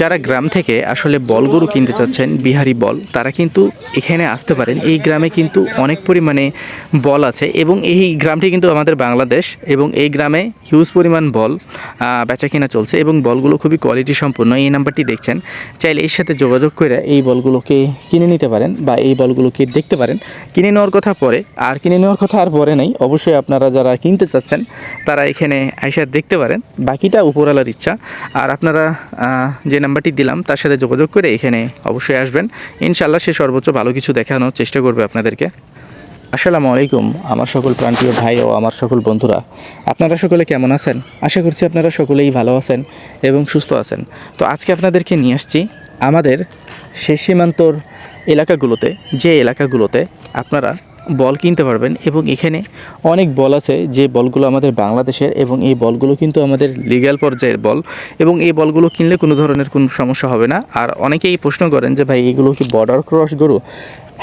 যারা গ্রাম থেকে আসলে বল গরু কিনতে চাচ্ছেন, বিহারি বল, তারা কিন্তু এখানে আসতে পারেন। এই গ্রামে কিন্তু অনেক পরিমাণে বল আছে এবং এই গ্রামটি কিন্তু আমাদের বাংলাদেশ এবং এই গ্রামে হিউজ পরিমাণ বল বেচা কিনা চলছে এবং বলগুলো খুবই কোয়ালিটি সম্পূর্ণ এই নাম্বারটি দেখছেন। চাইলে এর সাথে যোগাযোগ করে এই বলগুলোকে কিনে নিতে পারেন বা এই বলগুলোকে দেখতে পারেন। কিনে নেওয়ার কথা পরে, আর কিনে নেওয়ার কথা আর পরে নেই। অবশ্যই আপনারা যারা কিনতে চাচ্ছেন, তারা এখানে আইসা দেখতে পারেন। বাকিটা উপরওয়ালার ইচ্ছা। আর আপনারা যে নাম্বারটি দিলাম, তার সাথে যোগাযোগ করে এখানে অবশ্যই আসবেন। ইনশাল্লাহ সে সর্বোচ্চ ভালো কিছু দেখানোর চেষ্টা করবে আপনাদেরকে। আসসালামু আলাইকুম, আমার সকল প্রান্তীয় ভাই ও আমার সকল বন্ধুরা। আপনারা সকলে কেমন আছেন? আশা করছি আপনারা সকলেই ভালো আছেন এবং সুস্থ আছেন। তো আজকে আপনাদেরকে নিয়ে আসছি আমাদের শেষ সীমান্তর এলাকাগুলোতে, যে এলাকাগুলোতে আপনারা বল কিনতে পারবেন এবং এখানে অনেক বল আছে যে বলগুলো আমাদের বাংলাদেশের এবং এই বলগুলো কিন্তু আমাদের লিগ্যাল পর্যায়ের বল এবং এই বলগুলো কিনলে কোনো ধরনের কোনো সমস্যা হবে না। আর অনেকেই প্রশ্ন করেন যে, ভাই, এগুলো কি বর্ডার ক্রস গরু?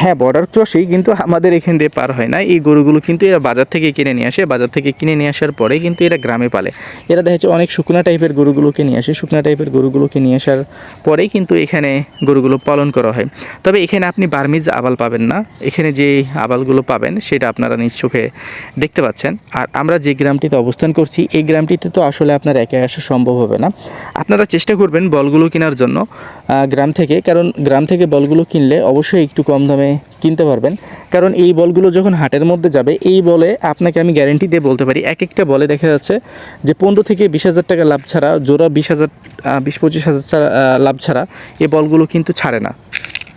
হ্যাঁ বর্ডার ক্রসই কিন্তু আমাদের এখান দিয়ে পার হয় না। এই গরুগুলো কিন্তু এরা বাজার থেকে কিনে নিয়ে আসে। বাজার থেকে কিনে নিয়ে আসার পরে কিন্তু এরা গ্রামে পালে। এরা দেখা যাচ্ছে অনেক শুকনা টাইপের গরুগুলোকে নিয়ে আসে। শুকনা টাইপের গরুগুলোকে নিয়ে আসার পরেই কিন্তু এখানে গরুগুলো পালন করা হয়। তবে এখানে আপনি বার্মিজ আবাল পাবেন না। এখানে যে আবালগুলো পাবেন, সেটা আপনারা নিজ চোখে দেখতে পাচ্ছেন। আর আমরা যে গ্রামটিতে অবস্থান করছি, এই গ্রামটিতে তো আসলে আপনার একা আসা সম্ভব হবে না। আপনারা চেষ্টা করবেন বলগুলো কেনার জন্য গ্রাম থেকে। কারণ গ্রাম থেকে বলগুলো কিনলে অবশ্যই একটু কম দামে কিনতে পারবেন। কারণ এই বলগুলো যখন হাটের মধ্যে যাবে, এই বলে আপনাকে আমি গ্যারেন্টি দিয়ে বলতে পারি। এক একটা বলে দেখা যাচ্ছে যে পনেরো থেকে বিশ হাজার টাকা লাভ ছাড়া, জোড়া বিশ হাজার বিশ পঁচিশ হাজার লাভ ছাড়া এই বলগুলো কিন্তু ছাড়ে না।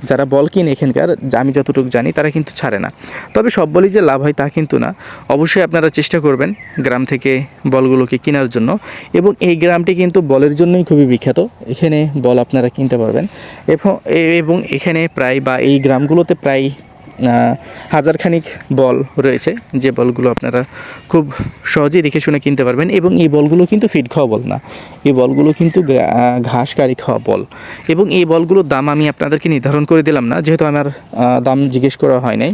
যারা বল কিনে এখানকার আমি যতটুকু জানি, তারা কিন্তু ছাড়ে না। তবে সব বলই যে লাভ হয় তা কিন্তু না। অবশ্যই আপনারা চেষ্টা করবেন গ্রাম থেকে বলগুলোকে কেনার জন্য এবং এই গ্রামটি কিন্তু বলের জন্যই খুবই বিখ্যাত। এখানে বল আপনারা কিনতে পারবেন। এবং এখানে প্রায় বা এই গ্রামগুলোতে প্রায় হাজারখানিক বল রয়েছে। যে বলগুলো আপনারা খুব সহজেই দেখে শুনে কিনতে পারবেন এবং এই বলগুলো কিন্তু ফিট খাওয়া বল না। এই বলগুলো কিন্তু ঘাস কারি খাওয়া বল। এবং এই বলগুলোর দাম আমি আপনাদেরকে নির্ধারণ করে দিলাম না, যেহেতু আমার দাম জিজ্ঞেস করা হয় নাই।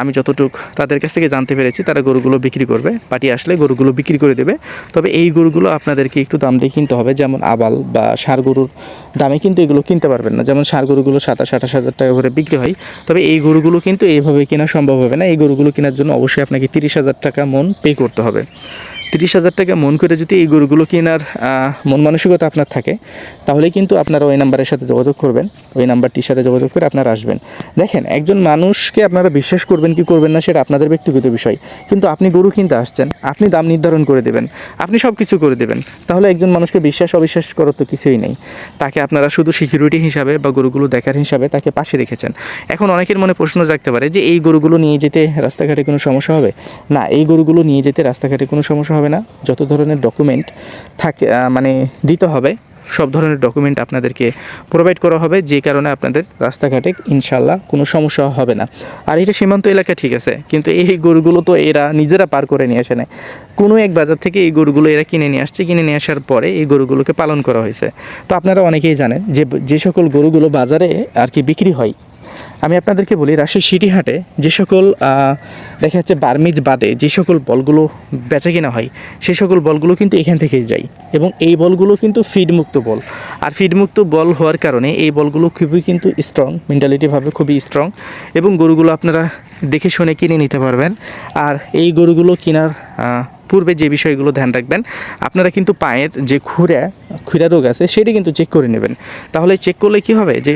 আমি যতটুক তাদের কাছ থেকে জানতে পেরেছি, তারা গরুগুলো বিক্রি করবে। পার্টি আসলে গরুগুলো বিক্রি করে দেবে। তবে এই গরুগুলো আপনাদেরকে একটু দাম দিয়ে কিনতে হবে। যেমন আবাল বা সার গরুর দামে কিন্তু এগুলো কিনতে পারবেন না। যেমন সার গরুগুলো সাতাশ, আঠাশ হাজার টাকা করে বিক্রি হয়। তবে এই গরুগুলো কিন্তু এইভাবে কেনা সম্ভব হবে না। এই গরুগুলো কেনার জন্য অবশ্যই আপনাকে তিরিশ হাজার টাকা মন পে করতে হবে। তিরিশ হাজার টাকা মন করে যদি এই গরুগুলো কেনার মন মানসিকতা আপনার থাকে, তাহলে কিন্তু আপনারা ওই নাম্বারের সাথে যোগাযোগ করবেন। ওই নাম্বারটির সাথে যোগাযোগ করে আপনারা আসবেন। দেখেন, একজন মানুষকে আপনারা বিশ্বাস করবেন কি করবেন না সেটা আপনাদের ব্যক্তিগত বিষয়। কিন্তু আপনি গরু কিনতে আসছেন, আপনি দাম নির্ধারণ করে দেবেন, আপনি সব কিছু করে দেবেন। তাহলে একজন মানুষকে বিশ্বাস, অবিশ্বাস করার তো কিছুই নেই। তাকে আপনারা শুধু সিকিউরিটি হিসাবে বা গরুগুলো দেখার হিসাবে তাকে পাশে রেখেছেন। এখন অনেকের মনে প্রশ্ন জাগতে পারে যে, এই গরুগুলো নিয়ে যেতে রাস্তাঘাটে কোনো সমস্যা হবে? না, এই গরুগুলো নিয়ে যেতে রাস্তাঘাটে কোনো সমস্যা হবে না, যত ধরনের ডকুমেন্ট থাকে মানে দিতে হবে, সব ধরনের ডকুমেন্ট আপনাদেরকে প্রোভাইড করা হবে, যে কারণে আপনাদের রাস্তাঘাটে ইনশাল্লাহ কোনো সমস্যা হবে না। আর এটা সীমান্ত এলাকা ঠিক আছে, কিন্তু এই গরুগুলো তো এরা নিজেরা পার করে নিয়ে আসে না কোনো এক বাজার থেকে এই গরুগুলো এরা কিনে নিয়ে আসছে, কিনে নিয়ে আসার পরে এই গরুগুলোকে পালন করা হয়েছে। তো আপনারা অনেকেই জানেন যে যে সকল গরুগুলো বাজারে আর কি বিক্রি হয় আমি আপনাদেরকে বলি, রাজশাহী সিটি হাটে যে সকল দেখা যাচ্ছে বার্মিজ বাদে যে সকল বলগুলো বেচা কেনা হয় সেই সকল বলগুলো কিন্তু এখান থেকেই যায় এবং এই বলগুলো কিন্তু ফিডমুক্ত বল। আর ফিডমুক্ত বল হওয়ার কারণে এই বলগুলো খুবই কিন্তু স্ট্রং মেন্টালিটিভাবে খুবই স্ট্রং এবং গরুগুলো আপনারা দেখে শুনে কিনে নিতে পারবেন। আর এই গরুগুলো কেনার পূর্বে যে বিষয়গুলো ধ্যান রাখবেন, আপনারা কিন্তু পায়ের যে খুঁড়া খুঁড়া রোগ আছে, সেটি কিন্তু চেক করে নেবেন। তাহলে চেক করলে কি হবে? যে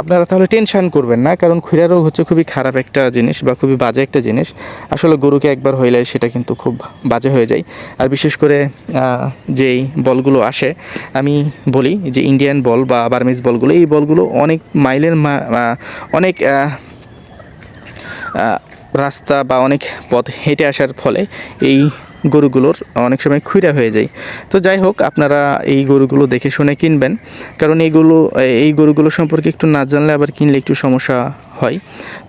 আপনারা তাহলে টেনশন করবেন না, কারণ খুঁড়া রোগ হচ্ছে খুবই খারাপ একটা জিনিস বা খুবই বাজে একটা জিনিস। আসলে গরুকে একবার হইলে সেটা কিন্তু খুব বাজে হয়ে যায়। আর বিশেষ করে যেই বলগুলো আসে, আমি বলি যে ইন্ডিয়ান বল বা বার্মিজ বলগুলো, এই বলগুলো অনেক মাইলের অনেক রাস্তা বা অনেক পথ হেঁটে আসার ফলে এই গরুগুলোর অনেক সময় খুঁড়া হয়ে যায়। তো যাই হোক, আপনারা এই গরুগুলো দেখে শুনে কিনবেন। কারণ এইগুলো এই গরুগুলো সম্পর্কে একটু না জানলে আবার কিনলে একটু সমস্যা হয়।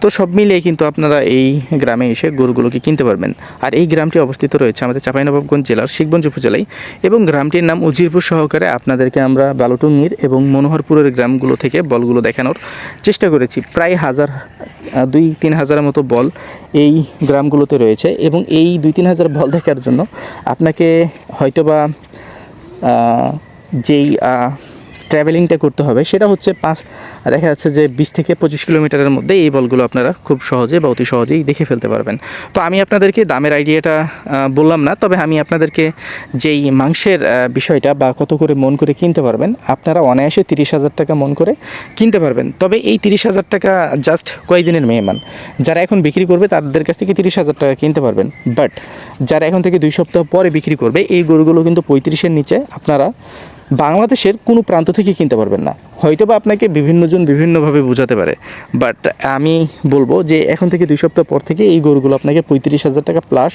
তো সব মিলিয়ে কিন্তু আপনারা এই গ্রামে এসে গরুগুলোকে কিনতে পারবেন। আর এই গ্রামটি অবস্থিত রয়েছে আমাদের চাঁপাইনবাবগঞ্জ জেলার শিখগঞ্জ উপজেলায় এবং গ্রামটির নাম উজিরপুর সহকারে আপনাদেরকে আমরা বালুটুঙ্গির এবং মনোহরপুরের গ্রামগুলো থেকে বলগুলো দেখানোর চেষ্টা করেছি। প্রায় হাজার দুই, তিন হাজারের মতো বল এই গ্রামগুলোতে রয়েছে এবং এই দুই, তিন হাজার বল দেখার জন্য আপনাকে হয়তোবা যেই ট্রাভেলিংটা করতে হবে, সেটা হচ্ছে পাঁচ, দেখা যাচ্ছে যে বিশ থেকে পঁচিশ কিলোমিটারের মধ্যে এই বলগুলো আপনারা খুব সহজে বা অতি সহজেই দেখে ফেলতে পারবেন। তো আমি আপনাদেরকে দামের আইডিয়াটা বললাম না, তবে আমি আপনাদেরকে যেই মাংসের বিষয়টা বা কত করে মন করে কিনতে পারবেন, আপনারা অনায়াসে তিরিশ হাজার টাকা মন করে কিনতে পারবেন। তবে এই তিরিশ হাজার টাকা জাস্ট কয়েকদিনের মেহমান? যারা এখন বিক্রি করবে, তাদের কাছ থেকে তিরিশ হাজার টাকা কিনতে পারবেন। বাট যারা এখন থেকে দুই সপ্তাহ পরে বিক্রি করবে, এই গরুগুলো কিন্তু পঁয়ত্রিশের নিচে আপনারা বাংলাদেশের কোনো প্রান্ত থেকে কিনতে পারবেন না। হয়তো বা আপনাকে বিভিন্নজন বিভিন্নভাবে বোঝাতে পারে বাট আমি বলব যে এখন থেকে দুই সপ্তাহ পর থেকে এই গরুগুলো আপনাকে পঁয়ত্রিশ হাজার টাকা প্লাস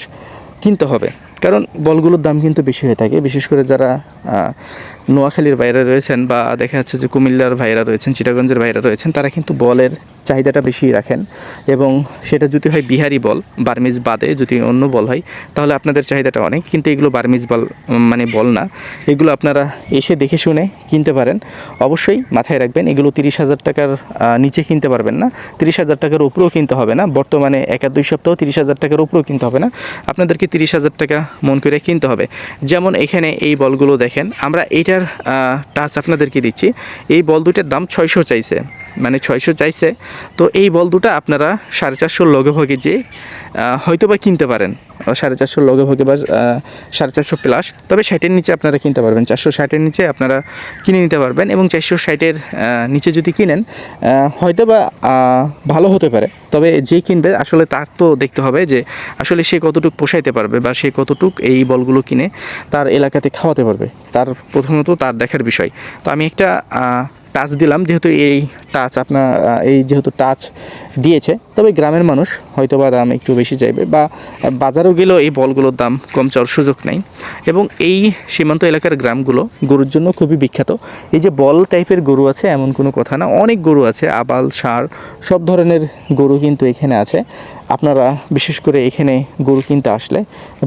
কিনতে হবে। কারণ বলগুলোর দাম কিন্তু বেশি হয়ে থাকে, বিশেষ করে যারা নোয়াখালীর ভাইরা রয়েছেন বা দেখা যাচ্ছে যে কুমিল্লার ভাইরা রয়েছেন, চিটাগঞ্জের ভাইরা রয়েছেন, তারা কিন্তু বলের চাহিদাটা বেশি রাখেন এবং সেটা যদি হয় বিহারি বল, বার্মিজ বাদে যদি অন্য বল হয়, তাহলে আপনাদের চাহিদাটা অনেক। কিন্তু এগুলো বার্মিজ বল মানে বল না। এগুলো আপনারা এসে দেখে শুনে কিনতে পারেন। অবশ্যই মাথায় রাখবেন, এগুলো তিরিশ হাজার টাকার নিচে কিনতে পারবেন না। তিরিশ হাজার টাকার উপরেও কিনতে হবে না। বর্তমানে এক দুই সপ্তাহ তিরিশ হাজার টাকার উপরেও কিনতে হবে না। আপনাদেরকে তিরিশ হাজার টাকা মন করে কিনতে হবে। যেমন এখানে এই বলগুলো দেখেন, আমরা এইটার টাচ আপনাদেরকে দিচ্ছি। এই বল দুইটার দাম ছয়শো চাইছে। মানে ছয়শো চাইছে। তো এই বল দুটা আপনারা সাড়ে চারশোর লগে ভগে যে হয়তো বা কিনতে পারেন। সাড়ে চারশোর লগে ভগে বা সাড়ে চারশো প্লাস তবে ষাটের নিচে আপনারা কিনতে পারবেন। চারশো ষাটের নিচে আপনারা কিনে নিতে পারবেন এবং চারশো ষাটের নিচে যদি কিনেন হয়তো বা ভালো হতে পারে। তবে যে কিনবে, আসলে তার তো দেখতে হবে যে, আসলে সে কতটুক পোষাইতে পারবে বা সে কতটুক এই বলগুলো কিনে তার এলাকাতে খাওয়াতে পারবে। তার প্রথমত তার দেখার বিষয়। তো আমি একটা টাচ দিলাম, যেহেতু এই টাচ আপনার এই যেহেতু টাচ দিয়েছে, তবে গ্রামের মানুষ হয়তো বা দাম একটু বেশি চাইবে বা বাজারেও গেলেও এই বলগুলোর দাম কম চাওয়ার সুযোগ নেই। এবং এই সীমান্ত এলাকার গ্রামগুলো গরুর জন্য খুবই বিখ্যাত। এই যে বল টাইপের গরু আছে, এমন কোনো কথা না। অনেক গরু আছে, আবাল সার সব ধরনের গরু কিন্তু এখানে আছে। আপনারা বিশেষ করে এখানে গরু কিনতে আসলে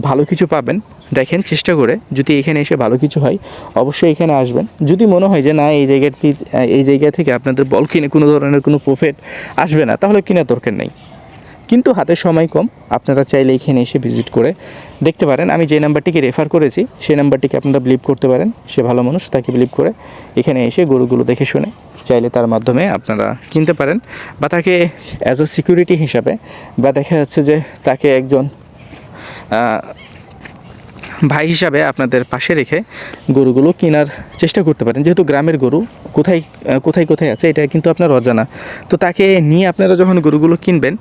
ভালো কিছু পাবেন। দেখেন, চেষ্টা করে যদি এখানে এসে ভালো কিছু হয়, অবশ্যই এখানে আসবেন। যদি মনে হয় যে না, এই জায়গাটি, এই জায়গা থেকে আপনাদের বল কিনে কোনো ধরনের কোনো প্রফিট আসবে না, তাহলে কেনার দরকার নেই। কিন্তু হাতে সময় কম, আপনারা চাইলে এখানে এসে ভিজিট করে দেখতে পারেন। আমি যে নাম্বারটিকে রেফার করেছি সেই নাম্বারটিকে আপনারা বিলিভ করতে পারেন। সে ভালো মানুষ, তাকে বিলিভ করে এখানে এসে গরুগুলো দেখে শুনে চাইলে তার মাধ্যমে আপনারা কিনতে পারেন বা তাকে অ্যাজ আ সিকিউরিটি হিসাবে বা দেখা যাচ্ছে যে তাকে একজন ভাই হিসাবে আপনাদের পাশে রেখে গরুগুলো কেনার চেষ্টা করতে পারেন। যেহেতু গ্রামের গরু, কোথায় কোথায় কোথায় আছে, এটা কিন্তু আপনার অজানা। তো তাকে নিয়ে আপনারা যখন গরুগুলো কিনবেন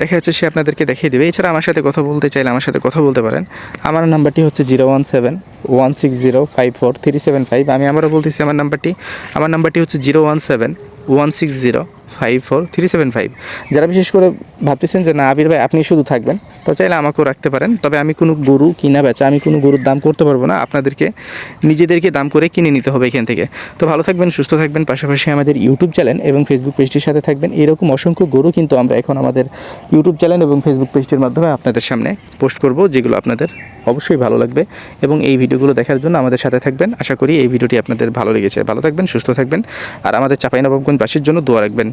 দেখা যাচ্ছে সে আপনাদেরকে দেখিয়ে দেবে। এছাড়া আমার সাথে কথা বলতে চাইলে আমার সাথে কথা বলতে পারেন। আমার নাম্বারটি হচ্ছে zero one seven one six zero five four three seven five. আমি আবারও বলতেছি আমার নাম্বারটি। আমার নাম্বারটি হচ্ছে zero one seven one six zero five four three seven five. যারা বিশেষ করে ভাবতেছেন যে না, আবির ভাই, আপনি শুধু থাকবেন। তো চাইলে আমাকেও রাখতে পারেন। তবে আমি কোনো গরু কিনা বেচা, আমি কোনো গরুর দাম করতে পারব না। আপনাদেরকে, নিজেদেরকে দাম করে কিনে নিতে হবে এখান থেকে। তো ভালো থাকবেন, সুস্থ থাকবেন, পাশাপাশি আমাদের ইউটিউব চ্যানেল এবং ফেসবুক পেজটির সাথে থাকবেন। এরকম অসংখ্য গরু কিন্তু আমরা এখন আমাদের ইউটিউব চ্যানেল এবং ফেসবুক পেজটির মাধ্যমে আপনাদের সামনে পোস্ট করব, যেগুলো আপনাদের অবশ্যই ভালো লাগবে। এবং এই ভিডিওগুলো দেখার জন্য আমাদের সাথে থাকবেন। আশা করি এই ভিডিওটি আপনাদের ভালো লেগেছে। ভালো থাকবেন, সুস্থ থাকবেন। আর আমাদের চাপাইনবাবগঞ্জ বাসীর জন্য দোয়া রাখবেন।